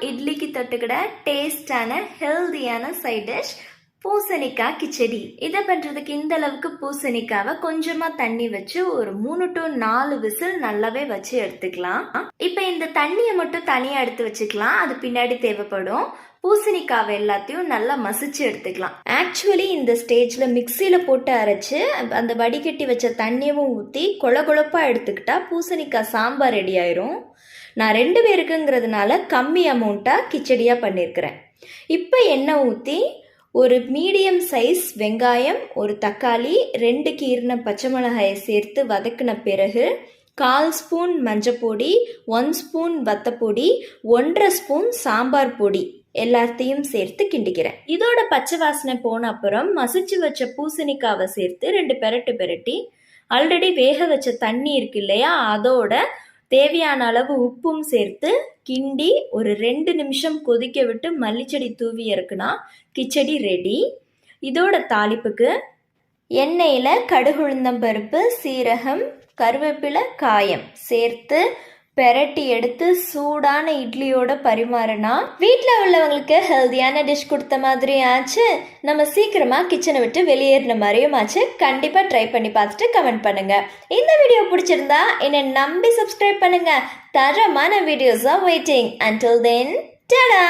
இட்லிக்கு தொட்டுக்கிட டேஸ்டான ஹெல்தியான சைட் டிஷ் பூசணிக்காய் கிச்சடி. இதை பண்ணுறதுக்கு இந்த அளவுக்கு பூசணிக்காவை கொஞ்சமாக தண்ணி வச்சு ஒரு மூணு டு நாலு விசில் நல்லாவே வச்சு எடுத்துக்கலாம். இப்போ இந்த தண்ணியை மட்டும் தனியாக எடுத்து வச்சுக்கலாம். அது பின்னாடி தேவைப்படும். பூசணிக்காவை எல்லாத்தையும் நல்லா மசிச்சு எடுத்துக்கலாம். ஆக்சுவலி இந்த ஸ்டேஜில் மிக்சியில் போட்டு அரைச்சு அந்த வடிகட்டி வச்ச தண்ணியவும் ஊற்றி கொல கொழப்பாக எடுத்துக்கிட்டா பூசணிக்காய் சாம்பார் ரெடி ஆயிரும். நான் ரெண்டு பேருக்குங்கிறதுனால கம்மி அமௌண்ட்டாக கிச்சடியாக பண்ணியிருக்கிறேன் இப்போ எண்ணெய் ஊற்றி ஒரு மீடியம் சைஸ் வெங்காயம் ஒரு தக்காளி ரெண்டு கீரின பச்சை மிளகாயை சேர்த்து வதக்கின பிறகு கால் ஸ்பூன் மஞ்சப்பொடி ஒன் ஸ்பூன் வத்தப்பொடி ஒன்றரை ஸ்பூன் சாம்பார் பொடி எல்லாத்தையும் சேர்த்து கிண்டிக்கிறேன். இதோட பச்சை வாசனை போன அப்புறம் மசிச்சு வச்ச பூசணிக்காவை சேர்த்து ரெண்டு பெரட்டு பெரட்டி ஆல்ரெடி வேக வச்ச தண்ணி இருக்கு இல்லையா அதோட தேவையான அளவு உப்பும் சேர்த்து கிண்டி ஒரு ரெண்டு நிமிஷம் கொதிக்க விட்டு மல்லிச்செடி தூவி இறக்குனா கிச்சடி ரெடி இதோட தாளிப்புக்கு எண்ணெயில் கடுகுளுந்தம்பருப்பு சீரகம் கருவேப்பிலை காயம் சேர்த்து பெரட்டி எடுத்து சூடான இட்லியோட பரிமாறினா வீட்டில் உள்ளவங்களுக்கு ஹெல்தியான டிஷ் கொடுத்த மாதிரியும் ஆச்சு நம்ம சீக்கிரமாக கிச்சனை விட்டு வெளியேறின மாதிரியும் ஆச்சு கண்டிப்பாக ட்ரை பண்ணி பார்த்துட்டு கமெண்ட் பண்ணுங்க. இந்த வீடியோ பிடிச்சிருந்தா என்னை நம்பி சப்ஸ்கிரைப் பண்ணுங்க. தரமான வீடியோஸாக வெயிட்டிங் அண்டில் தென் டடா